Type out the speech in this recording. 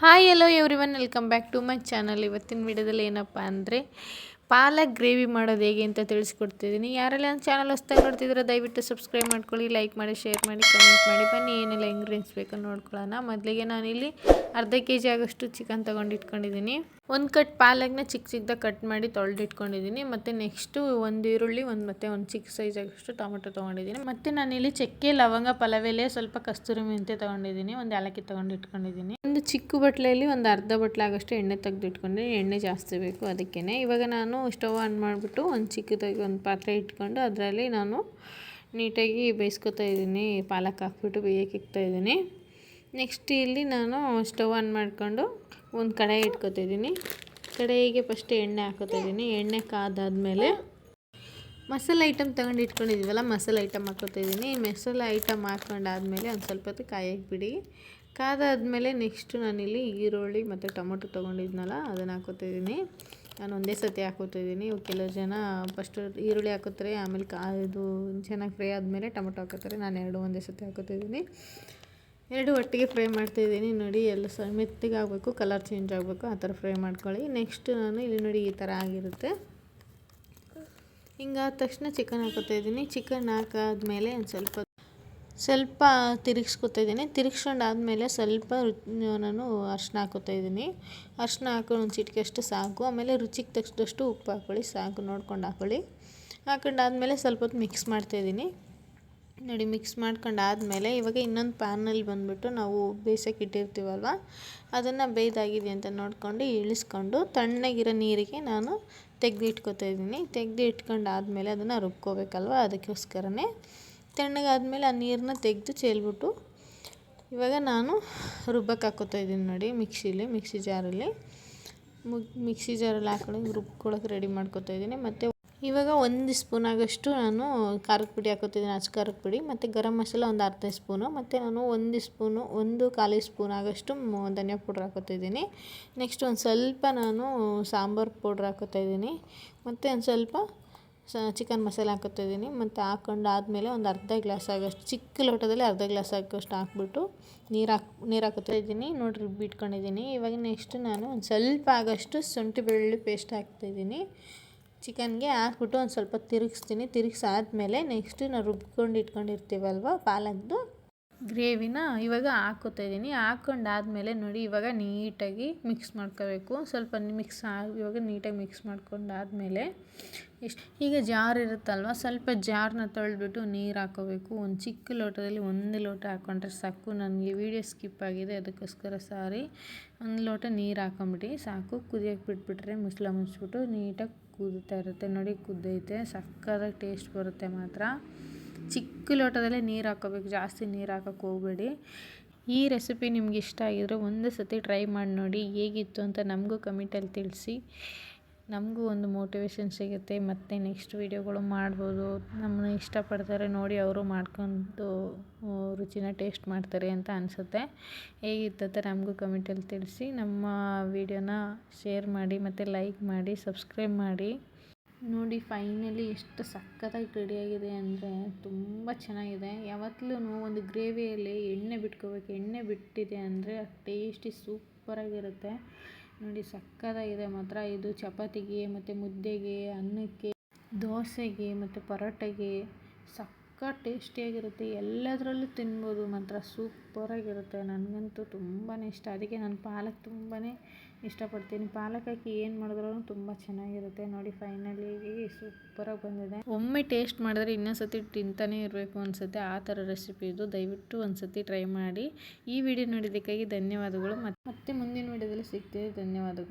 Hi hello everyone welcome back to my channel ಇವತ್ತಿನ ವಿಡಿಯೋದಲ್ಲಿ ಏನಪ್ಪ ಅಂದರೆ ಪಾಲಕ್ ಗ್ರೇವಿ ಮಾಡೋದು ಹೇಗೆ ಅಂತ ತಿಳಿಸ್ಕೊಡ್ತಿದ್ದೀನಿ. ಯಾರೆಲ್ಲ ನನ್ನ ಚಾನಲ್ ಹೊಸ್ದಾಗಿ ನೋಡ್ತಿದ್ರೆ ದಯವಿಟ್ಟು ಸಬ್ಸ್ಕ್ರೈಬ್ ಮಾಡ್ಕೊಳ್ಳಿ ಲೈಕ್ ಮಾಡಿ ಶೇರ್ ಮಾಡಿ ಕಮೆಂಟ್ ಮಾಡಿ. ಬನ್ನಿ, ಏನೆಲ್ಲ ಇಂಗ್ರೀಡಿಯೆಂಟ್ಸ್ ಬೇಕು ನೋಡ್ಕೊಳ್ಳೋಣ. ಮೊದಲಿಗೆ ನಾನಿಲ್ಲಿ ಅರ್ಧ ಕೆ ಜಿ ಆಗೋಷ್ಟು ಚಿಕನ್ ತೊಗೊಂಡು ಇಟ್ಕೊಂಡಿದ್ದೀನಿ ಒಂದು ಕಟ್ ಪಾಲಕ್ನ ಚಿಕ್ಕ ಚಿಕ್ಕದಾಗಿ ಕಟ್ ಮಾಡಿ ತೊಳೆದಿಟ್ಕೊಂಡಿದ್ದೀನಿ. ಮತ್ತು ನೆಕ್ಸ್ಟು ಒಂದು ಈರುಳ್ಳಿ, ಒಂದು ಮತ್ತು ಒಂದು ಚಿಕ್ಕ ಸೈಜ್ ಆಗೋಷ್ಟು ಟೊಮೆಟೊ ತೊಗೊಂಡಿದ್ದೀನಿ. ಮತ್ತು ನಾನಿಲ್ಲಿ ಚಕ್ಕೆ, ಲವಂಗ, ಪಲವೆಲೆ, ಸ್ವಲ್ಪ ಕಸ್ತೂರಿ ಮೆಂತೆ ತೊಗೊಂಡಿದ್ದೀನಿ. ಒಂದು ಏಲಕ್ಕಿ ತೊಗೊಂಡು ಇಟ್ಕೊಂಡಿದ್ದೀನಿ ಒಂದು ಚಿಕ್ಕ ಬಟ್ಲೆಯಲ್ಲಿ ಒಂದು ಅರ್ಧ ಬಟ್ಲೆ ಆಗೋಷ್ಟು ಎಣ್ಣೆ ತೆಗೆದು ಇಟ್ಕೊಂಡಿದ್ದೀನಿ ಎಣ್ಣೆ ಜಾಸ್ತಿ ಬೇಕು ಅದಕ್ಕೇ ಇವಾಗ ನಾನು ಸ್ಟವ್ ಆನ್ ಮಾಡಿಬಿಟ್ಟು ಒಂದು ಚಿಕ್ಕದಾಗಿ ಒಂದು ಪಾತ್ರೆ ಇಟ್ಕೊಂಡು ಅದರಲ್ಲಿ ನಾನು ನೀಟಾಗಿ ಬೇಯಿಸ್ಕೊತಾ ಇದ್ದೀನಿ. ಪಾಲಕ್ ಹಾಕ್ಬಿಟ್ಟು ಬೇಯಕ್ಕೆ ಇಕ್ತಾಯಿದ್ದೀನಿ ನೆಕ್ಸ್ಟ್ ಇಲ್ಲಿ ನಾನು ಸ್ಟವ್ ಆನ್ ಮಾಡಿಕೊಂಡು ಒಂದು ಕಡಾಯಿ ಇಟ್ಕೊತಿದ್ದೀನಿ ಕಡಾಯಿಗೆ ಫಸ್ಟ್ ಎಣ್ಣೆ ಹಾಕೋತಾ ಇದ್ದೀನಿ. ಎಣ್ಣೆ ಕಾದಾದಮೇಲೆ ಮಸಾಲೆ ಐಟಮ್ ತಗೊಂಡು ಇಟ್ಕೊಂಡಿದ್ದೀವಲ್ಲ, ಮಸಾಲೆ ಐಟಮ್ ಹಾಕೋತಾ ಇದ್ದೀನಿ. ಮಸಾಲೆ ಐಟಮ್ ಹಾಕ್ಕೊಂಡಾದ್ಮೇಲೆ ಒಂದು ಸ್ವಲ್ಪ ಹೊತ್ತು ಕಾಯಕ್ಕೆ ಬಿಡಿ ಕಾದಾದ್ಮೇಲೆ ನೆಕ್ಸ್ಟು ನಾನಿಲ್ಲಿ ಈರುಳ್ಳಿ ಮತ್ತು ಟೊಮೊಟೊ ತೊಗೊಂಡಿದ್ನಲ್ಲ, ಅದನ್ನು ಹಾಕೋತಿದ್ದೀನಿ ನಾನು ಒಂದೇ ಸತಿ ಹಾಕೋತಿದ್ದೀನಿ ಕೆಲವು ಜನ ಫಸ್ಟು ಈರುಳ್ಳಿ ಹಾಕೋತಾರೆ ಆಮೇಲೆ ಕಾ, ಇದು ಚೆನ್ನಾಗಿ ಫ್ರೈ ಆದಮೇಲೆ ಟೊಮೊಟೊ ಹಾಕೋತಾರೆ ನಾನು ಎರಡು ಒಂದೇ ಸತಿ ಹಾಕೋತಿದ್ದೀನಿ ಎರಡು ಒಟ್ಟಿಗೆ ಫ್ರೈ ಮಾಡ್ತಾಯಿದ್ದೀನಿ ನೋಡಿ, ಎಲ್ಲ ಸ ಆಗಬೇಕು ಕಲರ್ ಚೇಂಜ್ ಆಗಬೇಕು, ಆ ಥರ ಫ್ರೈ ಮಾಡ್ಕೊಳ್ಳಿ. ನೆಕ್ಸ್ಟ್ ನಾನು ಇಲ್ಲಿ ನೋಡಿ ಈ ಥರ ಆಗಿರುತ್ತೆ. ಹಿಂಗಾದ ತಕ್ಷಣ ಚಿಕನ್ ಹಾಕೋತಾ ಇದ್ದೀನಿ ಚಿಕನ್ ಹಾಕಾದ್ಮೇಲೆ ಒಂದು ಸ್ವಲ್ಪ ಸ್ವಲ್ಪ ತಿರುಗಿಸ್ಕೊತಾ ಇದ್ದೀನಿ. ತಿರುಗಿಸ್ಕೊಂಡಾದ್ಮೇಲೆ ಸ್ವಲ್ಪ ನಾನು ಅರ್ಶಿನ ಹಾಕೋತಾ ಇದ್ದೀನಿ. ಅರ್ಶಿನ ಹಾಕೊಂಡು ಒಂದು ಚಿಟಿಕೆ ಅಷ್ಟು ಸಾಕು. ಆಮೇಲೆ ರುಚಿಗೆ ತಕ್ಷದಷ್ಟು ಉಪ್ಪು ಹಾಕೊಳ್ಳಿ. ಸಾಕು, ನೋಡ್ಕೊಂಡು ಹಾಕ್ಕೊಳ್ಳಿ ಹಾಕೊಂಡಾದ್ಮೇಲೆ ಸ್ವಲ್ಪ ಹೊತ್ತು ಮಿಕ್ಸ್ ಮಾಡ್ತಾಯಿದ್ದೀನಿ ನೋಡಿ, ಮಿಕ್ಸ್ ಮಾಡ್ಕೊಂಡಾದ್ಮೇಲೆ ಇವಾಗ ಇನ್ನೊಂದು ಪ್ಯಾನಲ್ಲಿ ಬಂದುಬಿಟ್ಟು ನಾವು ಬೇಯಿಸೋಕೆ ಇಟ್ಟಿರ್ತೀವಲ್ವ? ಅದನ್ನು ಬೇಯ್ದಾಗಿದೆ ಅಂತ ನೋಡಿಕೊಂಡು ಇಳಿಸ್ಕೊಂಡು ತಣ್ಣಗಿರೋ ನೀರಿಗೆ ನಾನು ತೆಗೆದು ಇಟ್ಕೊತಾ ಇದ್ದೀನಿ. ತೆಗೆದು ಇಟ್ಕೊಂಡಾದ್ಮೇಲೆ ಅದನ್ನು ರುಬ್ಕೋಬೇಕಲ್ವ? ಅದಕ್ಕೋಸ್ಕರನೇ. ತಣ್ಣಗಾದ್ಮೇಲೆ ಆ ನೀರನ್ನ ತೆಗೆದು ಚೆಲ್ಬಿಟ್ಟು ಇವಾಗ ನಾನು ರುಬ್ಬಕ್ಕೆ ಹಾಕೋತಾ ಇದ್ದೀನಿ ನೋಡಿ ಮಿಕ್ಸಿಲಿ, ಮಿಕ್ಸಿ ಜಾರಲ್ಲಿ. ಮಿಕ್ಸಿ ಜಾರಲ್ಲಿ ಹಾಕೊಂಡು ರುಬ್ಕೊಳಕ್ಕೆ ರೆಡಿ ಮಾಡ್ಕೊತಾ ಇದ್ದೀನಿ. ಮತ್ತು ಇವಾಗ ಒಂದು ಸ್ಪೂನ್ ಆಗೋಷ್ಟು ನಾನು ಖಾರದ ಪುಡಿ ಹಾಕೋತಿದ್ದೀನಿ ಅಚ್ಚ ಖಾರದ ಪುಡಿ. ಮತ್ತು ಗರಂ ಮಸಾಲ ಒಂದು ಅರ್ಧ ಸ್ಪೂನು. ಮತ್ತು ನಾನು ಒಂದು ಸ್ಪೂನು, ಒಂದು ಖಾಲಿ ಸ್ಪೂನ್ ಆಗೋಷ್ಟು ಧನಿಯಾ ಪೌಡ್ರ್ ಹಾಕೋತಿದ್ದೀನಿ ನೆಕ್ಸ್ಟ್ ಒಂದು ಸ್ವಲ್ಪ ನಾನು ಸಾಂಬಾರು ಪೌಡ್ರ್ ಹಾಕೋತಾ ಇದ್ದೀನಿ. ಮತ್ತು ಒಂದು ಸ್ವಲ್ಪ ಸ, ಚಿಕನ್ ಮಸಾಲೆ ಹಾಕೋತಾ ಇದ್ದೀನಿ ಮತ್ತು ಹಾಕೊಂಡು ಆದಮೇಲೆ ಒಂದು ಅರ್ಧ ಗ್ಲಾಸ್ ಆಗೋಷ್ಟು, ಚಿಕ್ಕ ಲೋಟದಲ್ಲಿ ಅರ್ಧ ಗ್ಲಾಸ್ ಆಗೋಷ್ಟು ಹಾಕ್ಬಿಟ್ಟು ನೀರು ಹಾಕಿ, ನೀರು ಹಾಕೋತಾ ಇದ್ದೀನಿ. ನೋಡಿರಿ ಬಿಟ್ಕೊಂಡಿದ್ದೀನಿ ಇವಾಗ ನೆಕ್ಸ್ಟ್ ನಾನು ಒಂದು ಸ್ವಲ್ಪ ಆಗೋಷ್ಟು ಶುಂಠಿ ಬೆಳ್ಳುಳ್ಳಿ ಪೇಸ್ಟ್ ಹಾಕ್ತಾಯಿದ್ದೀನಿ ಚಿಕನ್ಗೆ ಹಾಕ್ಬಿಟ್ಟು ಒಂದು ಸ್ವಲ್ಪ ತಿರುಗಿಸ್ತೀನಿ. ತಿರುಗಿಸಾದ್ಮೇಲೆ ನೆಕ್ಸ್ಟ್ ನಾವು ರುಬ್ಕೊಂಡು ಇಟ್ಕೊಂಡಿರ್ತೀವಲ್ವ, ಪಾಲಕ್ದು? ಗ್ರೇವಿನ ಇವಾಗ ಹಾಕೋತಾ ಇದ್ದೀನಿ. ಹಾಕ್ಕೊಂಡಾದ್ಮೇಲೆ ನೋಡಿ, ಇವಾಗ ನೀಟಾಗಿ ಮಿಕ್ಸ್ ಮಾಡ್ಕೋಬೇಕು. ಸ್ವಲ್ಪ ಮಿಕ್ಸ್ ಇವಾಗ ನೀಟಾಗಿ ಮಿಕ್ಸ್ ಮಾಡ್ಕೊಂಡಾದ್ಮೇಲೆ ಇಷ್ಟು ಈಗ ಜಾರ್ ಇರುತ್ತಲ್ವ, ಸ್ವಲ್ಪ ಜಾರನ್ನ ತೊಳೆದ್ಬಿಟ್ಟು ನೀರು ಹಾಕೋಬೇಕು. ಒಂದು ಚಿಕ್ಕ ಲೋಟದಲ್ಲಿ ಒಂದು ಲೋಟ ಹಾಕ್ಕೊಂಡ್ರೆ ಸಾಕು. ನನಗೆ ವೀಡಿಯೋ ಸ್ಕಿಪ್ ಆಗಿದೆ, ಅದಕ್ಕೋಸ್ಕರ ಸಾರಿ ಒಂದು ಲೋಟ ನೀರು ಹಾಕೊಂಬಿಟ್ಟು ಸಾಕು. ಕುದಿಯೋಕೆ ಬಿಟ್ಬಿಟ್ರೆ ಮುಸ್ಲ ಮುಚ್ಚಿಬಿಟ್ಟು ನೀಟಾಗಿ ಕುದೀತಾ ಇರುತ್ತೆ. ನೋಡಿ, ಕುದ್ದೈತೆ. ಸಕ್ಕತ್ತಾಗಿ ಟೇಸ್ಟ್ ಬರುತ್ತೆ ಮಾತ್ರ. ಚಿಕ್ಕ ಲೋಟದಲ್ಲೇ ನೀರು ಹಾಕೋಬೇಕು, ಜಾಸ್ತಿ ನೀರು ಹಾಕೋಕ್ಕೆ ಹೋಗಬೇಡಿ. ಈ ರೆಸಿಪಿ ನಿಮ್ಗೆ ಇಷ್ಟ ಆಗಿದ್ರೆ ಒಂದು ಸತಿ ಟ್ರೈ ಮಾಡಿ ನೋಡಿ ಹೇಗಿತ್ತು ಅಂತ ನಮಗೂ ಕಮೆಂಟಲ್ಲಿ ತಿಳಿಸಿ. ನಮಗೂ ಒಂದು ಮೋಟಿವೇಶನ್ ಸಿಗುತ್ತೆ. ಮತ್ತು ನೆಕ್ಸ್ಟ್ ವೀಡಿಯೋಗಳು ಮಾಡ್ಬೋದು. ನಮ್ಮನ್ನ ಇಷ್ಟಪಡ್ತಾರೆ ನೋಡಿ ಅವರು ಮಾಡ್ಕೊಂಡು ರುಚಿನ ಟೇಸ್ಟ್ ಮಾಡ್ತಾರೆ ಅಂತ ಅನಿಸುತ್ತೆ. ಹೇಗಿತ್ತಂತ ನಮಗೂ ಕಮೆಂಟಲ್ಲಿ ತಿಳಿಸಿ. ನಮ್ಮ ವೀಡಿಯೋನ ಶೇರ್ ಮಾಡಿ ಮತ್ತು ಲೈಕ್ ಮಾಡಿ ಸಬ್ಸ್ಕ್ರೈಬ್ ಮಾಡಿ. ನೋಡಿ ಫೈನಲಿ ಎಷ್ಟು ಸಕ್ಕತ್ತಾಗಿ ರೆಡಿಯಾಗಿದೆ ಅಂದರೆ ತುಂಬ ಚೆನ್ನಾಗಿದೆ. ಯಾವತ್ತಲೂ ಒಂದು ಗ್ರೇವಿಯಲ್ಲಿ ಎಣ್ಣೆ ಬಿಟ್ಕೋಬೇಕು. ಎಣ್ಣೆ ಬಿಟ್ಟಿದೆ ಅಂದರೆ ಟೇಸ್ಟಿ ಸೂಪರಾಗಿರುತ್ತೆ ನೋಡಿ ಸಕ್ಕತ್ತಾಗಿದೆ ಮಾತ್ರ ಇದು ಚಪಾತಿಗೆ ಮತ್ತು ಮುದ್ದೆಗೆ, ಅನ್ನಕ್ಕೆ, ದೋಸೆಗೆ ಮತ್ತು ಪರೋಟೆಗೆ ಸಕ್ಕ ಟೇಸ್ಟಿಯಾಗಿರುತ್ತೆ ಎಲ್ಲದರಲ್ಲೂ ತಿನ್ಬೋದು. ಮಾತ್ರ ಸೂಪರಾಗಿರುತ್ತೆ ನನಗಂತೂ ತುಂಬಾ ಇಷ್ಟ. ಅದಕ್ಕೆ ನಾನು ಪಾಲಕ್ ತುಂಬಾ ಇಷ್ಟಪಡ್ತೀನಿ. ಪಾಲಕ್ ಹಾಕಿ ಏನು ಮಾಡಿದ್ರೂ ತುಂಬ ಚೆನ್ನಾಗಿರುತ್ತೆ. ನೋಡಿ ಫೈನಲಿ ಸೂಪರಾಗಿ ಬಂದಿದೆ. ಒಮ್ಮೆ ಟೇಸ್ಟ್ ಮಾಡಿದ್ರೆ ಇನ್ನೊಂದ್ಸತಿ ತಿಂತಾನೆ ಇರಬೇಕು ಅನಿಸುತ್ತೆ. ಆ ಥರ ರೆಸಿಪಿ ಇದು. ದಯವಿಟ್ಟು ಒಂದ್ಸತಿ ಟ್ರೈ ಮಾಡಿ. ಈ ವಿಡಿಯೋ ನೋಡಿದ್ದಕ್ಕಾಗಿ ಧನ್ಯವಾದಗಳು. ಮತ್ತೆ ಮುಂದಿನ ವಿಡಿಯೋದಲ್ಲಿ ಸಿಗ್ತೀವಿ. ಧನ್ಯವಾದಗಳು.